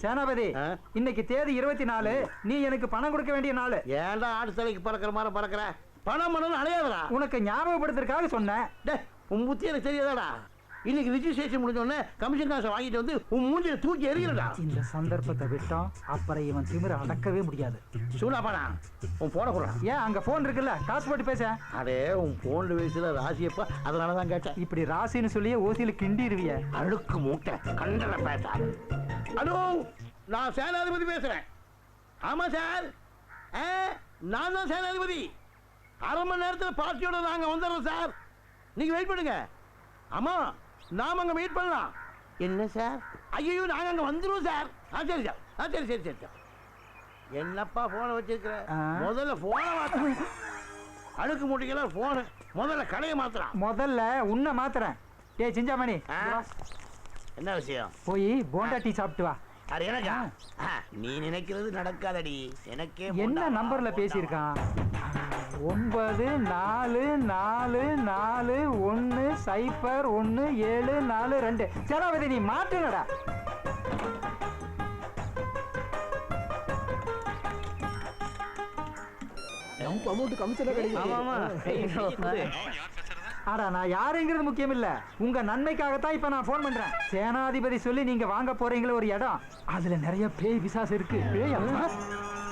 சேனாபதி? இன்னைக்கு தேதி இருபத்தி நாலு நீ எனக்கு பணம் கொடுக்க வேண்டிய நாள். ஏன்டா ஆடு தலைக்கு பறக்கிற மாதிரி பறக்கிற? பணம் பண்ணணும் அலையாதடா. உனக்கு ஞாபகப்படுத்துறதுக்காக சொன்னேன். உன் புத்தி எனக்கு தெரியாதாடா. இன்னைக்கு ரிஜிஸ்ட்ரேஷன் முடிஞ்ச உடனே கமிஷன் காசை வாங்கிட்டு வந்து உன் மூஞ்சில தூக்கி எறிகிறடா இந்த சந்தர்ப்பத்தை விட்டோம். அப்புறம் இவன் திமிர அடக்கவே முடியாது. சூடாப்பாடா உன் போன போடுறான் ஏன் அங்க போன் இருக்குல்ல? காசு போட்டு பேச. அடே உன் போன்ல வயசுல ராசியப்பா அதனால தான் கேட்டேன். இப்படி ராசின்னு சொல்லியே ஓசியில கிண்டிடுவிய. அழுக்கு மூட்டை கண்டன பேசாது ஹலோ நான் சேனாதிபதி பேசுறேன். ஆமா சார். ஆ, நான் தான் சேனாதிபதி. அரை மணி நேரத்தில் பார்ட்டியோட நாங்க வந்துடுறோம் சார். நீங்க வெயிட் பண்ணுங்க. ஆமா நாம அங்க வெயிட் பண்ணலாம். என்ன சார்? ஐயோ நாங்க அங்க வந்துருவோம் சார். ஆ சரி சார். ஆ சரி சரி சரி சார். என்னப்பா போனை வச்சிருக்கிற. முதல்ல போனை மாத்த அழுக்கு மூட்டைக்கெல்லாம் போனு முதல்ல கடையை மாத்துறான் முதல்ல உன்னை மாத்துறேன். டேய் சிஞ்சாமணி? என்ன விஷயம்? போய் போண்டா டீ சாப்பிட்டு வா. அது எனக்கா? நீ நினைக்கிறது நடக்காதடி. எனக்கே என்ன நம்பர்ல. பேசியிருக்கான்? ஒன்பது நாலு நாலு நாலு ஒன்று சைபர் ஒன்று ஏழு நாலு ரெண்டு. சேனாபதி நீ மாட்டுனடா ஆமா, ஆமா. ஆடா நான் யாருங்கிறது முக்கியம் இல்ல. உங்க நன்மைக்காகத்தான் இப்ப நான் ஃபோன் பண்றேன். சேனாதிபதி சொல்லி நீங்க வாங்க போறீங்களே ஒரு இடம். அதுல நிறைய பேய் பிசாசு இருக்கு. பேய்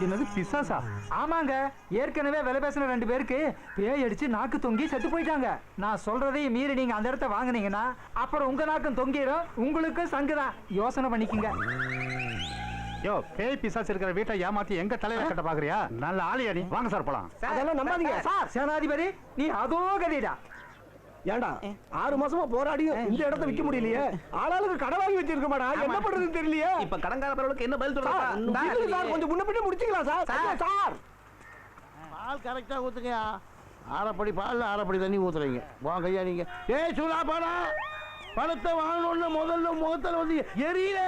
என்னது பிசாசா? ஆமாங்க. ஏற்கனவே விலை பேசின ரெண்டு பேருக்கு பேய் அடிச்சு நாக்கு தொங்கி செத்து போயிட்டாங்க. நான் சொல்றதையும் மீறி நீங்க அந்த இடத்த வாங்குனீங்கன்னா அப்புறம் உங்க நாக்கும் தொங்கிடும் உங்களுக்கு சங்குதான் யோசனை பண்ணிக்கங்க. யோ பேய் பிசாசு இருக்கிற வீட்டை ஏமாத்தி எங்க தலைவர் கட்ட பாக்குறியா? நல்ல ஆளியா நீ. வாங்க சார் போலாம். அதெல்லாம் நம்பாதீங்க. சார். சேனாதிபதி நீ அதோ கதைடா. ஏன்டா ஆறு மாசமா போராடி இந்த இடத்த விக்க முடியலையே. ஆளாளுக்கு கடை வாங்கி வச்சிருக்க மாடா என்ன பண்றதுன்னு தெரியலையே. இப்ப கடன்காரர்களுக்கு என்ன பதில் சார், இல்ல சார் கொஞ்சம் முன்ன பின்ன முடிச்சுக்கலாம் சார். சார். பால் கரெக்டா ஊத்துங்கயா ஆறப்படி பால் ஆறப்படி தண்ணி ஊத்துறீங்க. வாங்க ஐயா நீங்க. ஏய் சூடா பாடா. பணத்தை வாங்கணும்னு முதல்ல முகத்துல வந்து எரியல.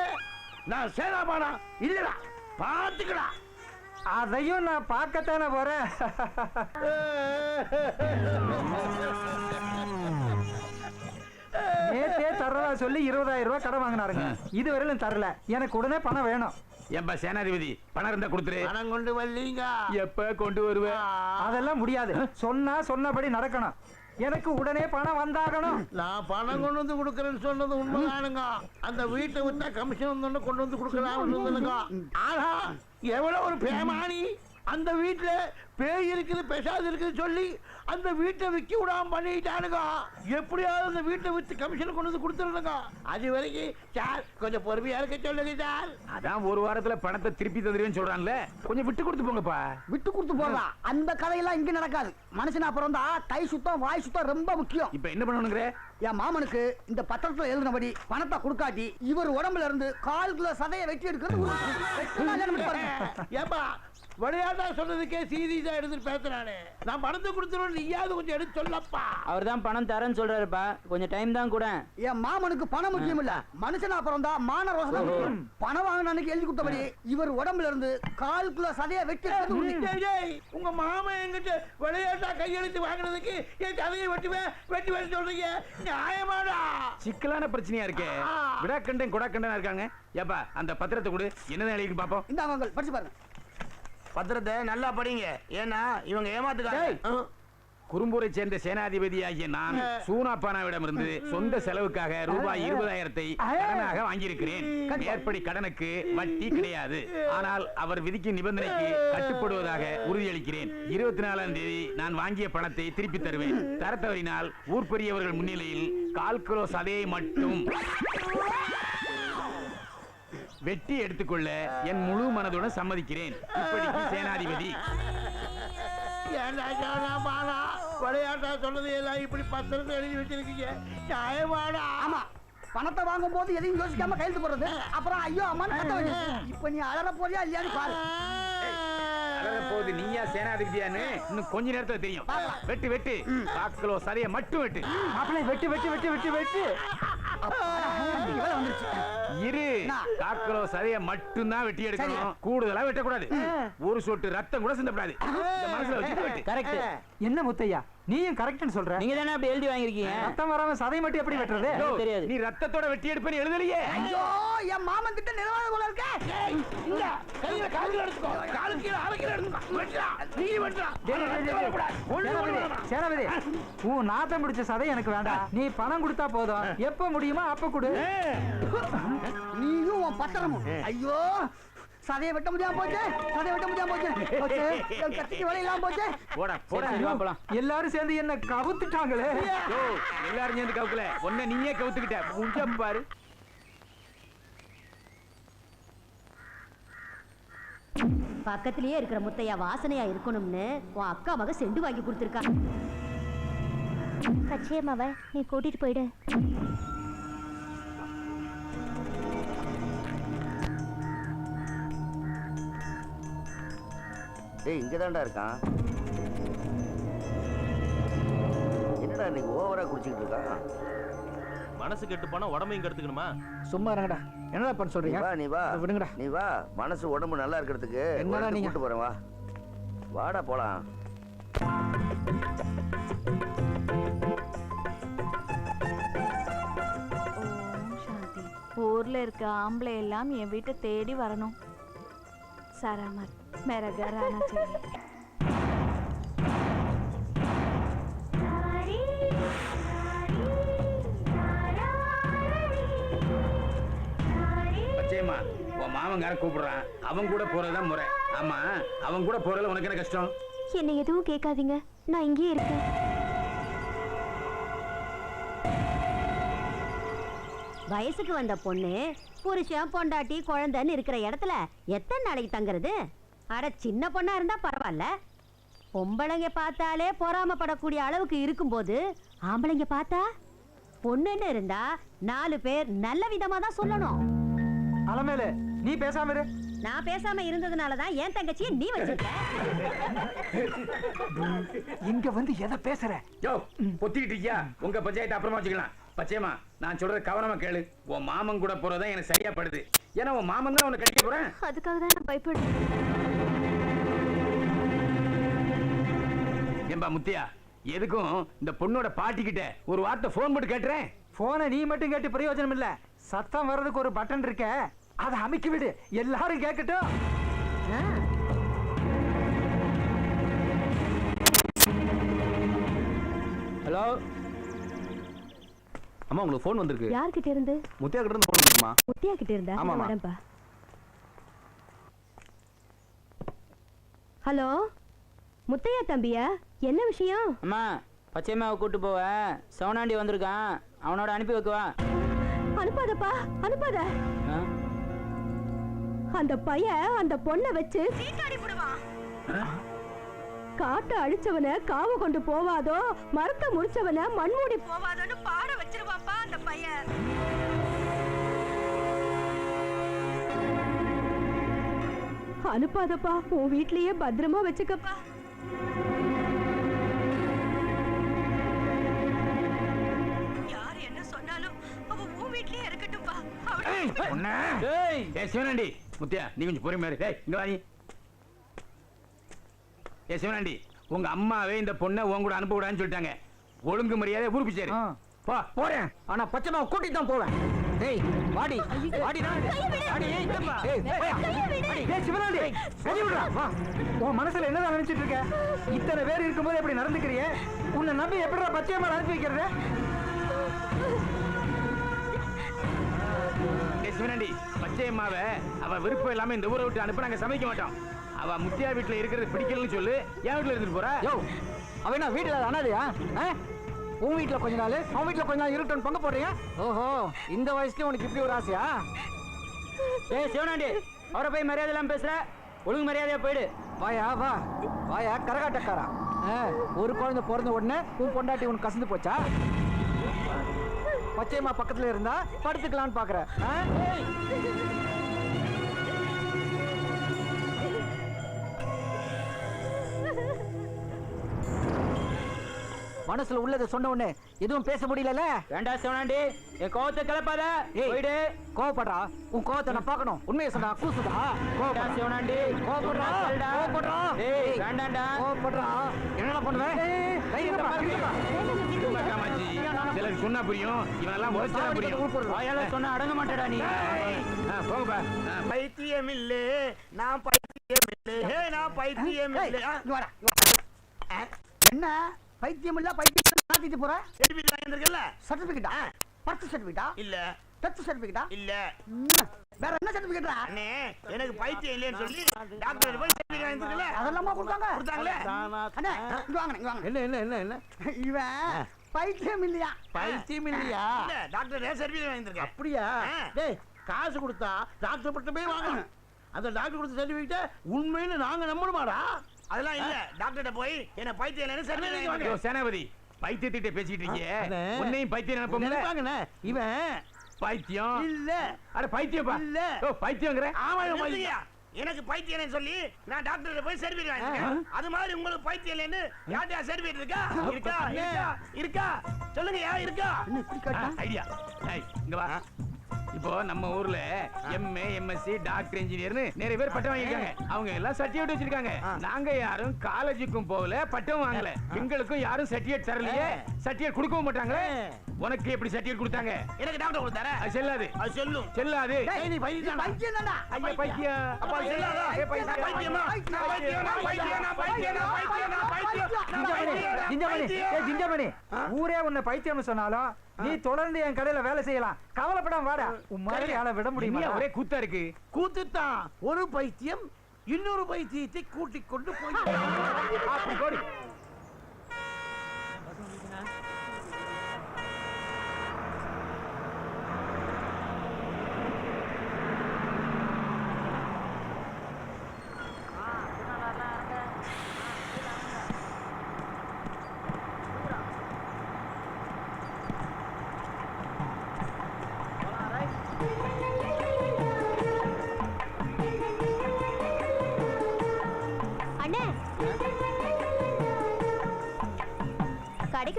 நான் சேனா பாடா. இல்லடா. பாத்துக்கடா அதையும் நான் பார்க்கத்தானே போறேன். நேத்தே தர்றதா சொல்லி இருபதாயிரம் ரூபாய் கடன் வாங்கினாருங்க. இதுவரையிலும் தரல. எனக்கு உடனே பணம் வேணும். ஏன்பா சேனாதிபதி பணம் இருந்தா கொடுத்துரு. பணம் கொண்டு வரலீங்க. எப்ப கொண்டு வருவ? அதெல்லாம் முடியாது. சொன்னா சொன்னபடி நடக்கணும். எனக்கு உடனே பணம் வந்தாகணும். நான் பணம் கொண்டு வந்து கொடுக்கறேன்னு சொன்னது உண்மைதானுங்க. அந்த வீட்டை விட்டா கமிஷன் வந்தோன்னு கொண்டு வந்து கொடுக்கலாம் சொன்னதுங்க. ஆனா எவ்வளவு ஒரு பேமானி? அந்த வீட்டுல பேய் இருக்குது பெசாது இருக்குது சொல்லி அந்த வீட்டை விற்க விடாம பண்ணிட்டானுங்க. எப்படியாவது அந்த வீட்டை வித்து கமிஷன் கொண்டு வந்து கொடுத்துருங்க அது வரைக்கும் சார் கொஞ்சம் பொறுமையா இருக்க சொல்லுங்க சார். அதான் ஒரு வாரத்துல பணத்தை திருப்பி தந்துருவேன்னு சொல்றான்ல. கொஞ்சம் விட்டு கொடுத்து போங்கப்பா. விட்டு கொடுத்து போறா அந்த கதையெல்லாம் இங்க நடக்காது. மனுஷனா பிறந்தா கை சுத்தம் வாய் சுத்தம் ரொம்ப முக்கியம். இப்ப என்ன பண்ணணுங்கிற? என் மாமனுக்கு இந்த பத்திரத்துல எழுதினபடி பணத்தை கொடுக்காட்டி இவர் உடம்புல இருந்து கால் கிலோ சதையை வெட்டி எடுக்கிறது. ஏப்பா விளையாட்டா சொன்னதுக்கே சீரியஸா எடுத்துட்டு பேசுறானே. நான் பணத்தை கொடுத்துருவேன் நீயாவது கொஞ்சம் எடுத்து சொல்லப்பா. அவர் தான் பணம் தரேன்னு சொல்றாருப்பா. கொஞ்சம் டைம் தான் கூட. என் மாமனுக்கு பணம் முக்கியம் இல்ல. மனுஷனா பிறந்தா மான ரோசம் தான். பணம் வாங்கின அன்னைக்கு எழுதி கொடுத்தபடி இவர் உடம்புல இருந்து கால் கிலோ சதையை வெட்டி உங்க மாமன் என்கிட்ட விளையாட்டா கையெழுத்து வாங்குனதுக்கு என் கதையை வெட்டுவேன் வெட்டி வெட்டி சொல்றீங்க. நியாயமாடா. சிக்கலான பிரச்சனையா இருக்கே. விடாக்கண்டன் குடாக்கண்டனா இருக்காங்க. ஏப்பா அந்த பத்திரத்தை கொடு. என்னதான் எழுதி பாப்போம். இந்தாங்க uncle, படிச்சு பாருங்க. பத்திரத்தை நல்லா படிங்க. ஏன்னா இவங்க ஏமாத்துக்காங்க குறும்பூரை சேர்ந்த சேனாதிபதி ஆகிய நான் சூனாப்பானாவிடமிருந்து சொந்த செலவுக்காக ரூபாய் இருபதாயிரத்தை கடனாக வாங்கியிருக்கிறேன். மேற்படி கடனுக்கு வட்டி கிடையாது. ஆனால் அவர் விதிக்கும் நிபந்தனைக்கு கட்டுப்படுவதாக உறுதியளிக்கிறேன். இருபத்தி நாலாம் தேதி நான் வாங்கிய பணத்தை திருப்பி தருவேன். தர தவறினால் ஊர் பெரியவர்கள் முன்னிலையில் கால் கிலோ சதையை மட்டும். வெட்டி எடுத்துக்கொள்ள என் முழு மனதுடன் சம்மதிக்கிறேன். இப்படிக்கு சேனாதிபதி. விளையாட்டா சொன்னது எல்லாம் இப்படி பத்திரத்தை எழுதி வச்சிருக்கீங்க. நியாயமாடா. ஆமா. பணத்தை வாங்கும் போது எதையும் யோசிக்காம கையெழுத்து போடுறது. அப்புறம் ஐயோ அம்மான்னு இப்ப நீ அலற போறியா இல்லையான்னு பாரு. போகுது நீயா சேனாதிபதியான்னு இன்னும் கொஞ்ச நேரத்துல தெரியும். வெட்டு வெட்டு. கால் கிலோ சதையை மட்டும் வெட்டு. மாப்பிள்ளை வெட்டு வெட்டு வெட்டு வெட்டு வெட்டு. இரு. கிலோ சதையை மட்டும் தான் வெட்டி எடுக்கணும். கூடுதலா வெட்டக்கூடாது. ஒரு சொட்டு ரத்தம் கூட சிந்தப்படாது. இந்த மனசுல வச்சுட்டு வெட்டு. கரெக்ட் என்ன முத்தையா? நீயும் கரெக்ட்னு சொல்ற. நீங்க தானே அப்படி எழுதி வாங்கியிருக்கீங்க? ரத்தம் வராம சதை மட்டும் எப்படி வெட்டுறது? தெரியாது. நீ ரத்தத்தோட வெட்டி எடுப்பேன்னு எழுதலையே. ஐயோ என் மாமன் திட்ட நிலவாத போல இருக்க. இங்க கையில காலுக்கு எடுத்துக்கோ. காலு கீழே அரை கிலோ எடுத்துக்கோ. வெட்டுடா நீ. ஒண்ணு சேனாபதி, உன் நாத்தம் பிடிச்ச சதை எனக்கு வேண்டாம். நீ பணம் கொடுத்தா போதும். எப்ப முடியுமோ அப்ப கொடு. நீயும் உன் பத்திரமும். ஐயோ சதையை வெட்ட முடியாம போச்சு? சதையை வெட்ட முடியாம போச்சு? கத்திக்கு வேலை இல்லாம போச்சு. போடா போடா. போலாம். எல்லாரும் சேர்ந்து என்ன கவுத்துட்டாங்களே? யோ, எல்லாரும் சேர்ந்து கவுக்கல. உன்னை நீயே கவுத்துக்கிட்ட. முடிஞ்ச பாரு. பக்கத்திலேயே இருக்கிற முத்தையா வாசனையா இருக்கணும்னு உன் அக்கா மக செண்டு வாங்கி கொடுத்துருக்கா. பச்சையம்மாவை நீ கூட்டிட்டு போயிடு. டேய் இங்க தான்டா இருக்கான். என்னடா இன்னைக்கு ஓவரா குடிச்சிட்டு இருக்கான்? மனசு கெட்டு போனா உடம்பையும் கெடுத்துக்கணுமா? சும்மா இருங்கடா. என்னடா பண்ண நீ சொல்றீங்க வா நீ வா. விடுங்கடா. நீ வா. மனசு உடம்பு நல்லா இருக்கிறதுக்கு என்னடா நீங்க? கூட்டு போறேன் வா. வாடா போலாம். ஓம் சாந்தி. ஊர்ல இருக்க ஆம்பளை எல்லாம் என் வீட்டை தேடி வரணும். சராமர் மேரா घर आना चाहिए பச்சையம்மா உன் மாமங்காரன் கூப்பிடுறான் அவன் கூட போறதுதான் முறை ஆமா அவன் கூட போறதுல உனக்கு என்ன கஷ்டம் என்னை எதுவும் கேட்காதீங்க நான் இங்கேயே இருக்கேன் வயசுக்கு வந்த பொண்ணு புருஷன் பொண்டாட்டி குழந்தைன்னு இருக்கிற இடத்துல எத்தனை நாளைக்கு தங்குறது அட சின்ன பொண்ணா இருந்தா பரவாயில்ல பொம்பளைங்க பார்த்தாலே பொறாமப்படக்கூடிய அளவுக்கு இருக்கும்போது ஆம்பளைங்க பார்த்தா பொண்ணுன்னு இருந்தா நாலு பேர் நல்ல விதமா தான் சொல்லணும். அலமேலு நீ பேசாம இரு. நான் பேசாம இருந்ததுனால தான் என் தங்கச்சியை நீ வச்சிருக்க. இங்க வந்து எதை பேசுற? யோ பொத்திக்கிட்டு இருக்கியா? உங்க பஞ்சாயத்து அப்புறமா வச்சுக்கலாம். பச்சையம்மா நான் சொல்றது கவனமா கேளு. உன் மாமன் கூட போறதுதான் எனக்கு சரியா படுது. ஏன்னா உன் மாமன் தான் உனக்கு கடிக்க போறேன். அதுக்காக தான் நான் பயப்படுறேன். ஏம்பா முத்தியா எதுக்கும் இந்த பொண்ணோட பாட்டிக்கிட்ட ஒரு வார்த்தை ஃபோன் போட்டு கேட்டுறேன்? போனை நீ மட்டும் கேட்டு பிரயோஜனம் இல்ல. சத்தம் வர்றதுக்கு ஒரு பட்டன் இருக்க. அதை அமைக்கி விடு. எல்லாரும் கேட்கட்டும் ஹலோ அம்மா உங்களுக்கு ஃபோன் வந்திருக்கு. யார்கிட்ட இருந்து? முத்தியா கிட்ட இருந்து ஃபோன் வந்துருக்குமா? முத்தியா கிட்ட இருந்தா? நான் ஆமாம்மா. வரேன்ப்பா ஹலோ முத்தையா தம்பியா? என்ன விஷயம்? அம்மா பச்சையம்மாவை கூட்டு போவ. சவுனாண்டி வந்திருக்கான். அவனோட அனுப்பி வைக்கவா? அனுப்பாதப்பா அனுப்பாத? அந்த பையன் அந்த பொண்ணை வச்சு சீட்டாடி போடுவான். காட்டை அழிச்சவன காவு கொண்டு போவாதோ மரத்தை முடிச்சவன மண்மூடி போவாதோன்னு பாட வச்சிருவாப்பா அந்த பையன் அனுப்பாதப்பா உன் வீட்லயே பத்திரமா வச்சுக்கப்பா. சிவனாண்டி. முத்தியா நீ கொஞ்சம் பொறுமையா இரு. டேய் இங்க வா நீ. ஏ சிவனாண்டி உங்க அம்மாவே இந்த பொண்ணை உன் கூட அனுப்ப கூடாதுன்னு சொல்லிட்டாங்க. ஒழுங்கு மரியாதை ஊருக்கு சேரு. போ போறேன். ஆனா பச்சைமா கூட்டி தான் போவேன். டேய் வாடி வாடி வாடி. ஏய் இந்தப்பா. ஏய் சிவனாண்டி கை விடுறா. வா. உன் மனசுல என்னதான் நினைச்சிட்டு இருக்க? இத்தனை பேர் இருக்கும்போது எப்படி நடந்துக்கிறியே? உன்னை நம்பி எப்படிடா பச்சையம்மா அனுப்பி வைக்கிறது? சிவனாண்டி பச்சையம்மாவை அவ விருப்பம் இல்லாம இந்த ஊரை விட்டு அனுப்ப நாங்க சமைக்க மாட்டோம். அவ முத்தியா வீட்டுல இருக்கிறது பிடிக்கலன்னு சொல்லு. என் வீட்டுல இருந்துட்டு போற. யோ அவ என்ன வீட்டுல அனாதையா ஆ? உன் வீட்டுல கொஞ்ச நாள் அவன் வீட்டுல கொஞ்ச நாள் இருக்கட்டும் பங்கு போடுறீங்க? ஓஹோ இந்த வயசுலயும் உனக்கு இப்படி ஒரு ஆசையா? ஏ சிவனாண்டி அவரை போய் மரியாதை இல்லாம பேசுற? ஒழுங்கு மரியாதையா போயிடு. வாயா வா. வாயா கரகாட்டக்காரா ஆ, ஒரு குழந்தை பிறந்த உடனே உன் பொண்டாட்டி உனக்கு கசந்து போச்சா? பச்சையம்மா பக்கத்துல இருந்தா படுத்துக்கலாம்னு பாக்குற ஆ? மனசுல உள்ளதை சொன்ன உடனே எதுவும் பேச முடியலல வேண்டாம் சிவனாண்டி என் கோவத்தை கிளப்பாத. போயிடு. கோவப்படுறா? உன் கோவத்தை நான் பார்க்கணும். உண்மையை சொன்னா கூசுதா கோவப்படுறா. சிவனாண்டி. கோவப்படுறா. கோவப்படுறா. ஏய் வேண்டாம்டா கோவப்படுறா. என்னடா பண்ணுவேன் சிலருக்கு சொன்னா புரியும். இவன் எல்லாம் முறைச்சா புரியும். வாயால சொன்னா அடங்க மாட்டேடா நீ. போங்கப்பா. பைத்தியம் இல்லே நான் பைத்தியம் இல்லே ஹே நான் பைத்தியம் இல்லே. என்ன? பைத்தியம் இல்ல பைத்தியம் மாத்திட்டு போற? சர்டிபிகேட் வாங்கியிருக்கல சர்டிபிகேட்டா பர்த் சர்டிபிகேட்டா இல்ல. டெத் சர்டிபிகேட்டா இல்ல. வேற என்ன சர்டிபிகேட்டா அண்ணே எனக்கு பைத்தியம் இல்லைன்னு சொல்லி டாக்டர் போய் சர்டிபிகேட் வாங்கியிருக்கல அதெல்லாமா கொடுத்தாங்க. கொடுத்தாங்களே? அண்ணே இங்க வாங்க இங்க வாங்க என்ன என்ன என்ன என்ன? இவன் பைத்தியம் இல்லையா? பைத்தியம் இல்லையா? இல்ல டாக்டர் சர்டிபிகேட் வாங்கியிருக்கேன் அப்படியா? டேய் காசு கொடுத்தா டாக்டர் பட்ட போய் வாங்கணும். அந்த டாக்டர் கொடுத்த சர்டிபிகேட் உண்மைன்னு நாங்க நம்பணுமாடா? அதெல்லாம் இல்ல டாக்டர்கிட்ட போய் என்ன பைத்தியம் வாங்க சேனாபதி பைத்தியத்திட்ட பேசிக்கிட்டு இருக்கீங்க. உன்னையும் பைத்தியம் நினைப்பாங்கண்ணே இவன் பைத்தியம்? இல்ல. அட பைத்தியப்பா இல்ல. ஓ பைத்தியங்கிற. ஆமா பைத்தியம். எனக்கு பைத்தியம் சொல்லி நான் டாக்டர் போய் வாங்கிருக்கேன் அது மாதிரி உங்களுக்கு பைத்தியம் இல்லைன்னு யார்ட்டா சர்டிபிகேட் இருக்கா? இருக்கா? இருக்கா? சொல்லுங்க யா இருக்கா ஐடியா. இங்க வா. இப்போ நம்ம ஊர்ல எம்ஏ எம்எஸ்சி டாக்டர் இன்ஜினியர்னு நிறைய பேர் பட்டம் வாங்கியிருக்காங்க. அவங்க எல்லாம் சர்டிபிகேட் வச்சிருக்காங்க. நாங்க யாரும் காலேஜுக்கும் போகல பட்டம் வாங்கல. எங்களுக்கும் யாரும் சர்டிபிகேட் தரலையே. சர்டிபிகேட் கொடுக்கவும் மாட்டாங்களே. உனக்கு எப்படி சர்டிபிகேட் கொடுத்தாங்க? எனக்கு டாக்டர் கொடுத்தாரா அது செல்லாது. அது சொல்லும். செல்லாது. நீ பைத்தியம் பைத்தியம் தான்டா ஐயா பைத்தியம் அப்பா செல்லாதா? ஏய், பைத்தியம். பைத்தியமா பைத்தியம் பைத்தியம் பைத்தியம் பைத்தியம் பைத்தியம் ஜிஞ்சமணி. ஜிஞ்சமணி. ஊரே உன்னை பைத்தியம்னு சொன்னாலும் நீ தொடர்ந்து என் கடையில வேலை செய்யலாம். கவலைப்படாம வாடா. உன் மாதிரி ஆளை விட முடியுமா? ஒரே கூத்தா இருக்கு? கூத்துத்தான். ஒரு பைத்தியம் இன்னொரு பைத்தியத்தை கூட்டிக் கொண்டு போய்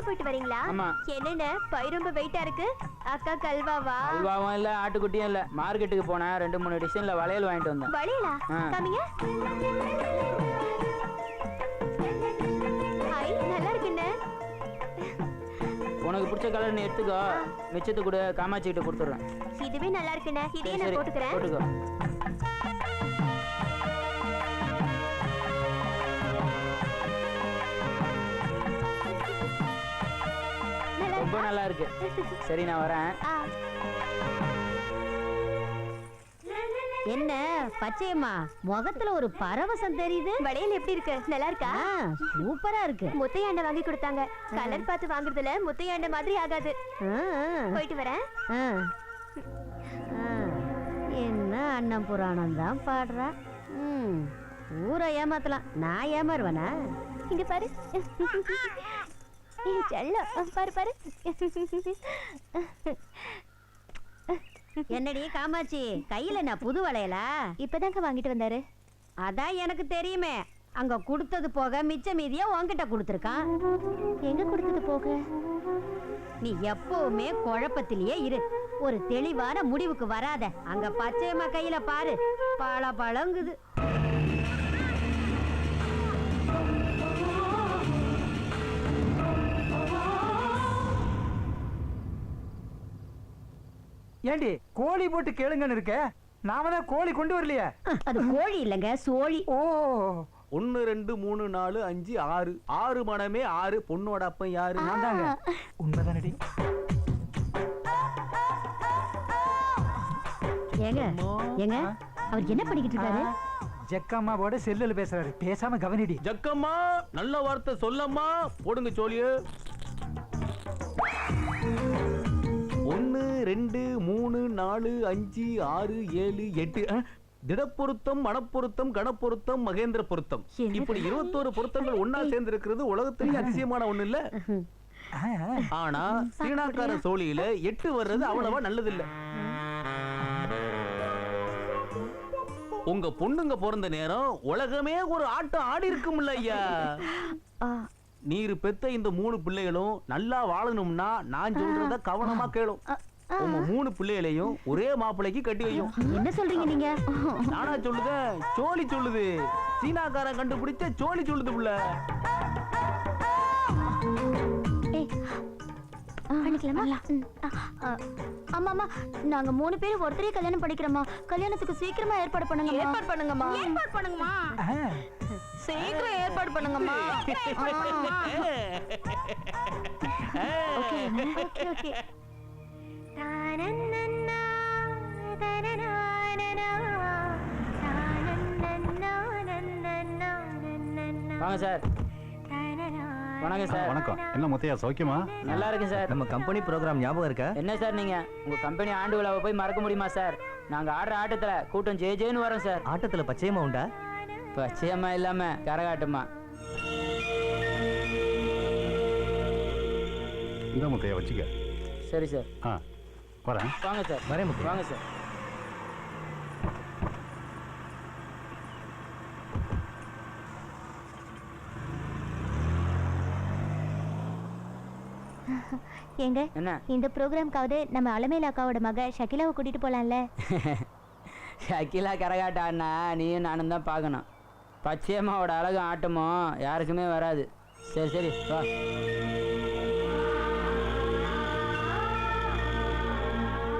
போயிட்டு வரீங்களா? ஆமா. என்னென்ன பை ரொம்ப வெயிட்டா இருக்கு? அக்கா கல்வாவா? அல்வாவும் இல்ல ஆட்டுக்குட்டியும் இல்ல. மார்க்கெட்டுக்கு போனேன் ரெண்டு மூணு டிசைன்ல வளையல் வாங்கிட்டு வந்தேன். வளையலா. காமிங்க ஹை நல்லா இருக்குண்ணே உனக்கு பிடிச்ச கலர் நீ எடுத்துக்கோ. மிச்சத்தை கூட காமாட்சி கிட்ட கொடுத்துட்றேன். இதுவே நல்லா இருக்குண்ணே சரி, நான் போட்டுக்கிறேன். போட்டுக்கோ. ரொம்ப? நல்லா இருக்கு சரி நான் வரேன். என்ன பச்சையம்மா முகத்துல ஒரு பரவசம் தெரியுது? வளையல் எப்படி இருக்கு? நல்லா இருக்கா சூப்பரா இருக்கு. முத்தையாண்ட வாங்கி கொடுத்தாங்க. கலர் பார்த்து வாங்குறதுல முத்தையாண்ட மாதிரி ஆகாது. போயிட்டு வரேன். ஆ. ஆ. என்ன அண்ணன் புராணம் தான் பாடுறா? ம் ஊரை ஏமாத்தலாம். நான் ஏமாறுவேனா? இங்க பாரு. ஏய், செல்லம். பாரு பாரு. என்னடி காமாட்சி? கையில நான் புது வளையலா? இப்பதாங்க வாங்கிட்டு வந்தாரு. அதான் எனக்கு தெரியுமே. அங்க கொடுத்தது போக மிச்ச மீதிய உன்கிட்ட கொடுத்துருக்கான். எங்க கொடுத்தது போக? நீ எப்பவுமே குழப்பத்திலேயே இரு. ஒரு தெளிவான முடிவுக்கு வராத. அங்க பச்சையம்மா கையில பாரு. பழ பழங்குது ஏண்டி கோழி போட்டு கேளுங்கன்னு இருக்க? நாம தான் கோழி கொண்டு வரலையே? அது கோழி இல்லைங்க சோழி. ஓ. ஒன்னு ரெண்டு மூணு நாலு அஞ்சு ஆறு. ஆறு மடமே ஆறு பொண்ணோட அப்பன் யாரு? நான் தாங்க. உண்மைதானடி? ஏங்க ஏங்க அவர் என்ன பண்ணிக்கிட்டு இருக்காரு? ஜக்கம்மாவோட செல்லுல பேசுறாரு. பேசாம கவனிடி. ஜக்கம்மா நல்ல வார்த்தை சொல்லம்மா. போடுங்க சோழிய. ஒன்னு ரெண்டு மூணு நாலு அஞ்சு ஆறு ஏழு எட்டு திடப்பொருத்தம் மனப்பொருத்தம் கணப்பொருத்தம் மகேந்திர பொருத்தம்? இப்படி இருபத்தோரு பொருத்தங்கள் ஒன்னா சேர்ந்து இருக்கிறது உலகத்திலேயே அதிசயமான ஒண்ணு இல்ல ஆனா சீனாக்கார சோழியில எட்டு வர்றது அவ்வளவா நல்லதில்ல. உங்க பொண்ணுங்க பிறந்த நேரம் உலகமே ஒரு ஆட்டம் ஆடி இருக்கும்ல ஐயா. நீர் பெத்த இந்த மூணு பிள்ளைகளும் நல்லா வாழணும்னா நான் சொல்றத கவனமா கேளும். உங்க மூணு பிள்ளைகளையும் ஒரே மாப்பிள்ளைக்கு கட்டி வையும். என்ன சொல்றீங்க நீங்க? நானா சொல்லுதேன் சோழி சொல்லுது. சீனாக்காரன் கண்டுபிடிச்ச சோழி சொல்லுது புள்ள. ஏய், பண்ணிக்கலாமா? ம். ஆ, ஆ, ஆமா ஆமா நாங்க மூணு பேரும் ஒருத்தரே கல்யாணம் பண்ணிக்கிறோமா கல்யாணத்துக்கு சீக்கிரமா ஏற்பாடு பண்ணுங்க ஏற்பாடு பண்ணுங்கம்மா. ஏற்பாடு பண்ணுங்கம்மா. சீக்கிரம் ஏற்பாடு பண்ணுங்கம்மா. Okay okay okay. வாங்க சார். வணக்கம் சார். வணக்கம். என்ன முத்தையா சௌக்கியமா? நல்லா இருக்கு சார். நம்ம கம்பெனி ப்ரோக்ராம் ஞாபகம் இருக்கா? என்ன சார் நீங்க? உங்க கம்பெனி ஆண்டு விழாவை போய் மறக்க முடியுமா சார்? நாங்க ஆடுற ஆட்டத்துல கூட்டம் ஜே ஜேன்னு வரோம் சார். ஆட்டத்துல பச்சையமா உண்டா? பச்சையம்மா இல்லாம கரகாட்டமா இந்த முத்தையா வச்சுக்க. சரி சார். ஆ. வரேன் வாங்க சார். வரேன் முத்தையா. வாங்க சார். ஏங்க என்ன? இந்த ப்ரோக்ராம்க்காவது நம்ம அலமேல அக்காவோட மக ஷகிலாவை கூட்டிட்டு போலாம்ல? அகிலா கரகாட்டம் ஆடினா நீயும் நானும் தான் பார்க்கணும். பச்சையம்மாவோட அழகும் ஆட்டமும் யாருக்குமே வராது. சரி சரி வா.